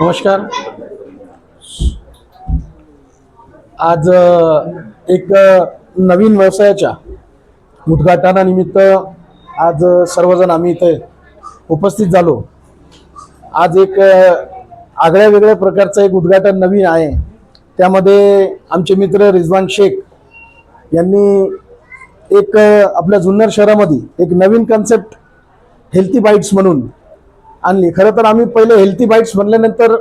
नमस्कार. आज एक नवीन व्यवसायाच्या उद्घाटनानिमित्त आज सर्वजण आम्ही इथे उपस्थित झालो. आज एक आगळ्या वेगळ्या प्रकारचं एक उद्घाटन नवीन आहे. त्यामध्ये आमचे मित्र रिजवान शेख यांनी एक आपल्या जुन्नर शहरामध्ये एक नवीन कन्सेप्ट हेल्थी बाईट्स म्हणून आणली. खरं तर आम्ही पहिले हेल्थी बाईट्स म्हणल्यानंतर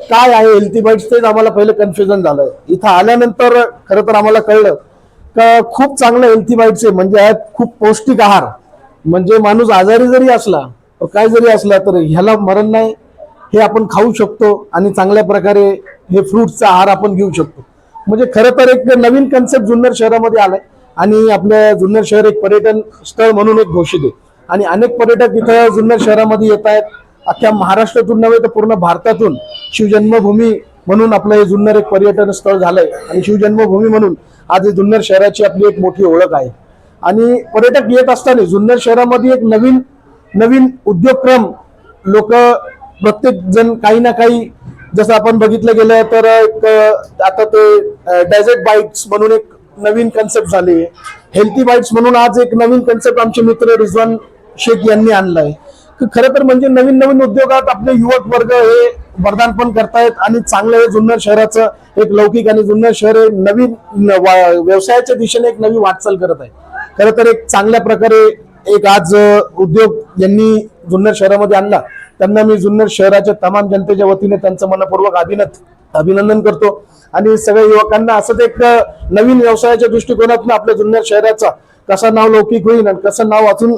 काय आहे हेल्थी बाईट्स तेच आम्हाला पहिलं कन्फ्युजन झालं इथं आल्यानंतर खरं तर आम्हाला कळलं का खूप चांगलं हेल्थी बाईट्स आहे म्हणजे आहेत खूप पौष्टिक आहार. म्हणजे माणूस आजारी जरी असला काय जरी असला तर ह्याला मरण नाही हे आपण खाऊ शकतो आणि चांगल्या प्रकारे हे फ्रूटचा आहार आपण घेऊ शकतो. म्हणजे खरं तर एक नवीन कन्सेप्ट जुन्नर शहरामध्ये आलाय. आणि आपलं जुन्नर शहर एक पर्यटन स्थळ म्हणून एक घोषित आहे. आणि अनेक पर्यटक इथं जुन्नर शहरामध्ये येत आहेत. अख्ख्या महाराष्ट्रातून नव्हे तर पूर्ण भारतातून शिवजन्मभूमी म्हणून आपलं हे जुन्नर एक पर्यटन स्थळ झालंय. आणि शिवजन्मभूमी म्हणून आज जुन्नर शहराची आपली एक मोठी ओळख आहे. आणि पर्यटक येत असताना जुन्नर शहरामध्ये एक नवीन नवीन उद्योगक्रम लोक प्रत्येक जण काही ना काही जसं आपण बघितलं गेलं तर एक आता ते डेझर्ट बाईट्स म्हणून एक नवीन कन्सेप्ट झाली हेल्थी बाईट्स म्हणून आज एक नवीन कन्सेप्ट आमचे मित्र रिझवान शेख यांनी आणलाय. खरं तर म्हणजे नवीन नवीन उद्योगात आपले युवक वर्ग हे वरदान पण करतायत आणि चांगलं हे जुन्नर शहराचं एक लौकिक आणि जुन्नर शहर हे नवीन वा- व्यवसायाच्या दिशेने एक नवी वाटचाल करत आहे. खरं तर एक चांगल्या प्रकारे एक आज उद्योग यांनी जुन्नर शहरामध्ये आणला. त्यांना मी जुन्नर शहराच्या तमाम जनतेच्या वतीने त्यांचं मनपूर्वक अभिनंदन अभिनंदन करतो. आणि सगळ्या युवकांना असंच एक नवीन व्यवसायाच्या दृष्टिकोनातून आपल्या जुन्नर शहराचा कसा नाव लौकिक होईल आणि कसं नाव वाचून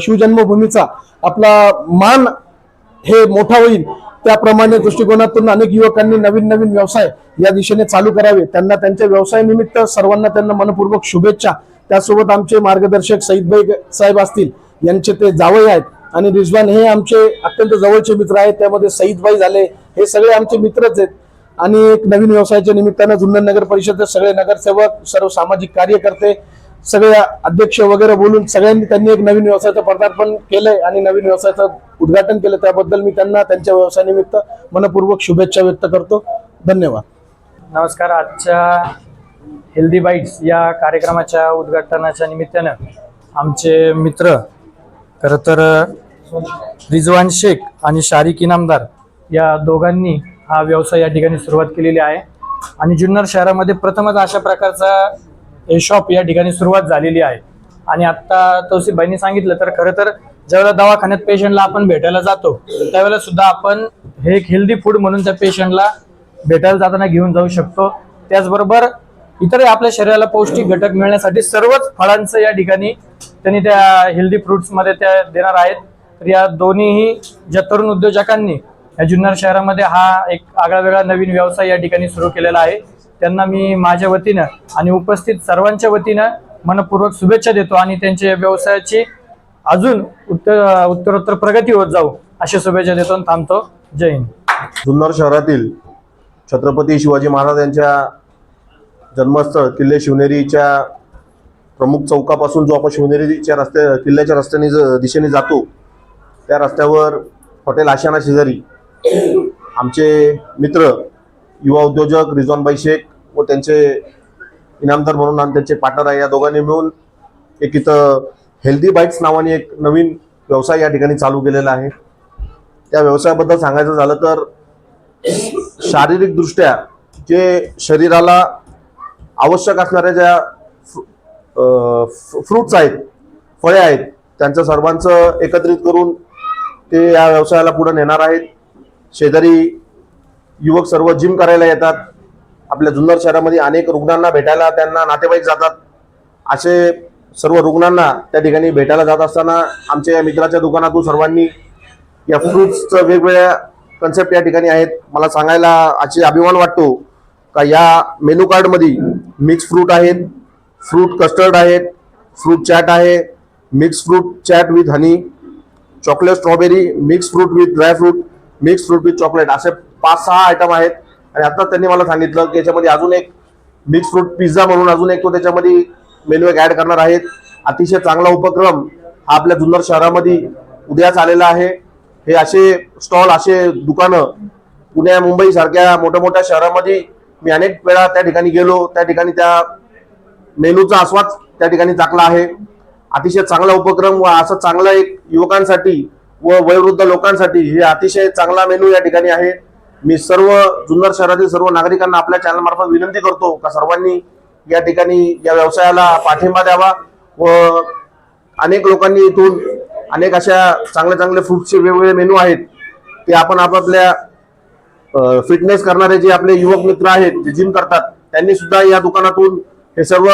शिवजन्मभूमीचा आपला मान हे मोठा होईल त्याप्रमाणे दृष्टिकोनातून अनेक युवकांनी नवीन नवीन व्यवसाय या दिशेने चालू करावे. त्यांना त्यांच्या व्यवसायानिमित्त सर्वांना त्यांना मनपूर्वक शुभेच्छा. त्यासोबत आमचे मार्गदर्शक सईदभाई साहेब असतील यांचे ते जावई आहेत. आणि रिजवान हे आमचे अत्यंत जवळचे मित्र आहेत. त्यामध्ये सईदभाई झाले हे सगळे आमचे मित्रच आहेत. आणि एक नवीन व्यवसायाच्या निमित्तानं जुन्नर नगर परिषदचे सगळे नगरसेवक सर्व सामाजिक कार्यकर्ते सगळे अध्यक्ष वगैरे बोलून सगळ्यांनी त्यांनी एक नवीन व्यवसायाचं पदार्पण केलंय आणि नवीन व्यवसायाचं उद्घाटन केलं. त्याबद्दल मी त्यांना त्यांच्या व्यवसायानिमित्त मनपूर्वक शुभेच्छा व्यक्त करतो. धन्यवाद. नमस्कार. आजच्या हेल्दी बाईट्स या कार्यक्रमाच्या उद्घाटनाच्या निमित्तानं आमचे मित्र खरं तर रिजवान शेख आणि शारिक इनामदार या दोघांनी हा व्यवसाय या ठिकाणी सुरुवात केलेली आहे. आणि जुन्नर शहरामध्ये प्रथमच अशा प्रकारचा हे शॉप या ठिकाणी सुरुवात झालेली आहे. आणि आत्ता तौसिफबाईंनी सांगितलं तर खरं तर ज्यावेळेला दवाखान्यात पेशंटला आपण भेटायला जातो त्यावेळेला सुद्धा आपण हे एक हेल्दी फूड म्हणून त्या पेशंटला भेटायला जाताना घेऊन जाऊ शकतो. त्याचबरोबर इतरही आपल्या शरीराला पौष्टिक घटक मिळण्यासाठी सर्वच फळांचं या ठिकाणी त्यांनी त्या हेल्दी फ्रुट्समध्ये त्या देणार आहेत. तर या दोन्हीही ज्या तरुण उद्योजकांनी या जुन्नर शहरामध्ये हा एक आगळा वेगळा नवीन व्यवसाय या ठिकाणी सुरू केलेला आहे. त्यांना मी माझ्या वतीनं आणि उपस्थित सर्वांच्या वतीनं मनपूर्वक शुभेच्छा देतो आणि त्यांच्या व्यवसायाची अजून उत्तर उत्तरोत्तर प्रगती होत जाऊ अशी शुभेच्छा देतो आणि थांबतो. जय हिंद. जुन्नर शहरातील छत्रपती शिवाजी महाराज यांच्या जन्मस्थळ किल्ले शिवनेरीच्या प्रमुख चौकापासून जो आपण शिवनेरीच्या रस्त्या किल्ल्याच्या रस्त्याने ज दिशेने जातो त्या रस्त्यावर हॉटेल आशाना शेजारी आमचे मित्र युवा उद्योजक रिजवानबाई शेख व त्यांचे इनामदार म्हणून आणि त्यांचे पार्टनर आहे या दोघांनी मिळून एक इथं हेल्दी बाईट्स नावाने एक नवीन व्यवसाय या ठिकाणी चालू केलेला आहे. त्या व्यवसायाबद्दल सांगायचं झालं तर शारीरिकदृष्ट्या जे शरीराला आवश्यक असणाऱ्या ज्या फ्रुट्स आहेत फळे आहेत त्यांचं सर्वांचं एकत्रित करून ते या व्यवसायाला पुढे नेणार आहेत. शेजारी युवक सर्व जिम करायला येतात. आपल्या जुन्नर शहरामध्ये अनेक रुग्णांना भेटायला त्यांना नातेवाईक जातात. असे सर्व रुग्णांना त्या ठिकाणी भेटायला जात असताना आमच्या या मित्राच्या दुकानातून सर्वांनी या फ्रुट्सचं वेगवेगळ्या कन्सेप्ट या ठिकाणी आहेत. मला सांगायला अशी अभिमान वाटतो का या मेनू कार्डमध्ये मिक्स फ्रूट आहेत फ्रूट कस्टर्ड आहेत फ्रूट चॅट आहे mix fruit chaat with honey chocolate strawberry mix fruit with dry fruit mix fruit with chocolate असे पाच सहा आयटम आहेत. आणि आता त्यांनी मला सांगितलं की याच्यामध्ये अजून एक मिक्स फ्रूट पिझ्झा म्हणून अजून एक तो त्याच्यामध्ये मेन्यू एक ॲड करणार आहेत. अतिशय चांगला उपक्रम हा आपल्या जुन्नर शहरामध्ये उद्याच आलेला आहे. हे असे स्टॉल असे दुकानं पुण्या मुंबई सारख्या मोठ्या मोठ्या शहरामध्ये मी अनेक वेळा त्या ठिकाणी गेलो त्या ठिकाणी त्या मेनूचा आस्वाद त्या ठिकाणी चाकला आहे. अतिशय चांगला उपक्रम व असं चांगला एक युवकांसाठी व वयोवृद्ध लोकांसाठी हे अतिशय चांगला मेनू या ठिकाणी आहे. मी सर्व जुन्नर शहरातील सर्व नागरिकांना आपल्या चॅनल मार्फत विनंती करतो का सर्वांनी या ठिकाणी या व्यवसायाला पाठिंबा द्यावा व अनेक लोकांनी इथून अनेक अशा चांगले चांगले फ्रूटचे वेगवेगळे मेनू आहेत ते आपण आपापल्या फिटनेस करणारे जे आपले युवक मित्र आहेत जे जिम करतात त्यांनी सुद्धा या दुकानातून हे सर्व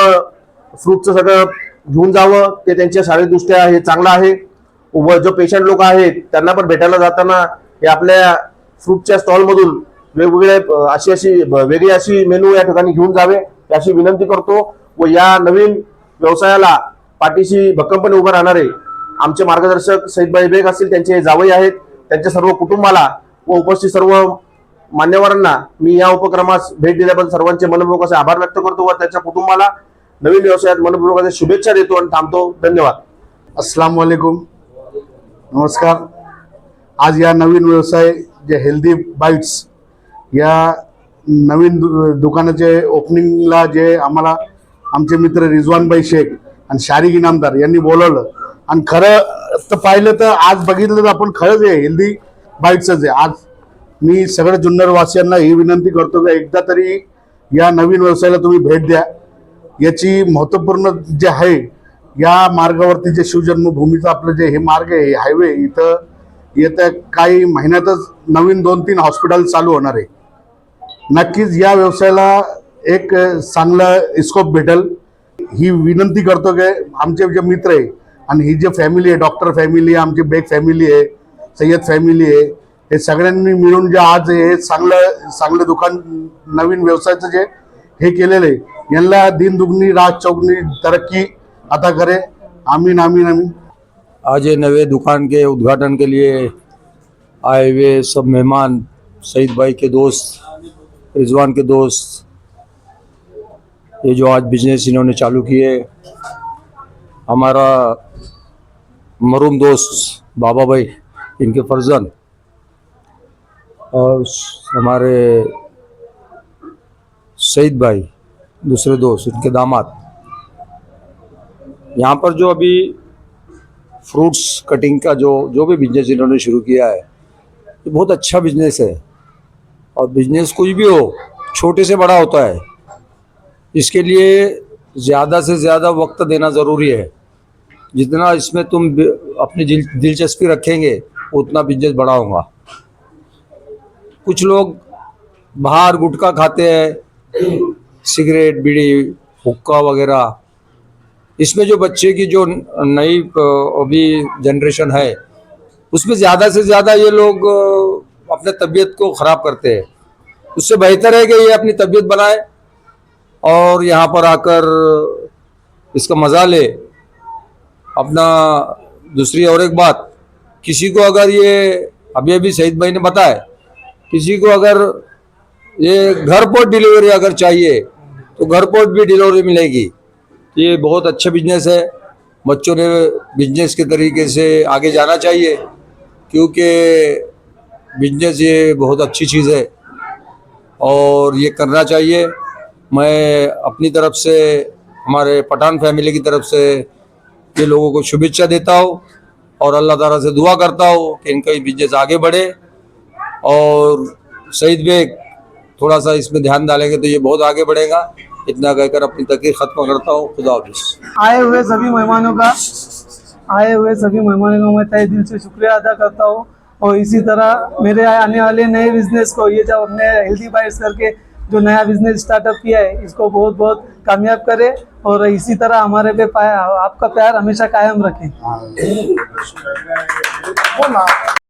फ्रूटचं सगळं घेऊन जावं. ते त्यांच्या शारीरिकदृष्ट्या हे चांगलं आहे. व जो पेशंट लोक आहेत त्यांना पण भेटायला जाताना हे आपल्या फ्रूटच्या स्टॉलमधून वेगवेगळे अशी अशी वेगळी अशी मेनू या ठिकाणी घेऊन जावे अशी विनंती करतो. व या नवीन व्यवसायाला पाठीशी भक्कमपणे उभं राहणारे आमचे मार्गदर्शक सईदबाई बेग असतील त्यांचे जावई आहेत. त्यांच्या सर्व कुटुंबाला व उपस्थित सर्व मान्यवरांना मी या उपक्रमास भेट दिल्याबद्दल सर्वांचे मनपूर्वक असे आभार व्यक्त करतो व त्यांच्या कुटुंबाला नवीन व्यवसायात मनपूर्वक असे शुभेच्छा देतो आणि थांबतो. धन्यवाद. अस्सलाम वालेकुम नमस्कार. आज या नवीन व्यवसाय जे हेल्दी बाईट्स या नवीन दु दुकानाचे ओपनिंगला जे आम्हाला आमचे मित्र रिजवानबाई शेख आणि शारिक इनामदार यांनी बोलवलं. आणि खरं तर पाहिलं तर आज बघितलं तर आपण खरंच आहे हेल्दी बाईट्सच आहे. आज मी सगळ्या जुन्नरवासियांना ही विनंती करतो की एकदा तरी या नवीन व्यवसायाला तुम्ही भेट द्या. याची महत्त्वपूर्ण जे आहे या मार्गावरती जे शिवजन्मभूमीचं आपलं जे हे मार्ग आहे हायवे इथं येत्या काही महिन्यातच नवीन दोन तीन हॉस्पिटल चालू होणार आहे. नक्कीच या व्यवसायाला एक चांगला स्कोप भेटेल. ही विनंती करतो की आमचे जे मित्र आहे आणि ही जे फॅमिली आहे डॉक्टर फॅमिली आहे आमची बेग फॅमिली आहे सय्यद फॅमिली आहे हे सगळ्यांनी मिळून जे आज हे चांगलं चांगलं दुकान नवीन व्यवसायाचं जे हे केलेलं आहे यांना दिन राज रात तरक्की आता करे आमीन आमीन आमीन. आज ये नवे दुकान के उद्घाटन के लिए आए हुए सब मेहमान सईद भाई के दोस्त रिजवान के दोस्त ये जो आज बिजनेस इन्होंने चालू किए हमारा मरूम दोस्त बाबा भाई इनके फर्जन और हमारे सईद भाई, दूसरे दोस्त इनके दामाद। यहाँ पर जो अभी फ्रूट्स कटिंग का जो जो भी बिज़नेस इन्होंने शुरू किया है, ये बहुत अच्छा बिज़नेस है। और बिज़नेस कुछ भी हो, छोटे से बड़ा होता है, इसके लिए ज़्यादा से ज़्यादा वक्त देना ज़रूरी है। जितना इसमें तुम अपनी दिल, दिलचस्पी रखेंगे, उतना बिज़नेस बड़ा होगा। कुछ लोग बाहर गुटखा खाते हैं, सिगरेट, बीड़ी, हुक्का वगैरह। इसमें जो बच्चे की जो नई अभी जनरेशन है, उसमें ज़्यादा से ज़्यादा ये लोग अपने तबीयत को ख़राब करते हैं। उससे बेहतर है कि ये अपनी तबीयत बनाए और यहाँ पर आकर इसका मज़ा ले। अपना दूसरी और एक बात, किसी को अगर ये, अभी अभी शहीद भाई ने बताया किसी को अगर ये घर पर डिलीवरी अगर चाहिए तो घर पर भी डिलीवरी मिलेगी। ये बहुत अच्छा बिज़नेस है। बच्चों ने बिज़नेस के तरीके से आगे जाना चाहिए, क्योंकि बिज़नेस ये बहुत अच्छी चीज़ है। और ये करना चाहिए। मैं अपनी तरफ़ से, हमारे पठान फैमिली की तरफ़ से ये लोगों को शुभेच्छा देता हूँ और अल्लाह ताला से दुआ करता हूँ कि इनका ये बिज़नेस आगे बढ़े। और शहीद बेग थोड़ा सा इसमें ध्यान डालेंगे तो ये बहुत आगे बढ़ेगा। इतना कहकर अपनी तकरीर ख़त्म करता हूँ। खुदा हाफिज़। आए हुए सभी मेहमानों का आए हुए सभी मेहमानों का मैं तहे दिल से शुक्रिया अदा करता हूँ। और इसी तरह मेरे आने वाले नए बिज़नेस को ये जो हमने हेल्दी बाइट्स करके जो नया बिज़नेस स्टार्टअप किया है इसको बहुत बहुत कामयाब करे और इसी तरह हमारे पे पाया आपका प्यार हमेशा कायम रखें।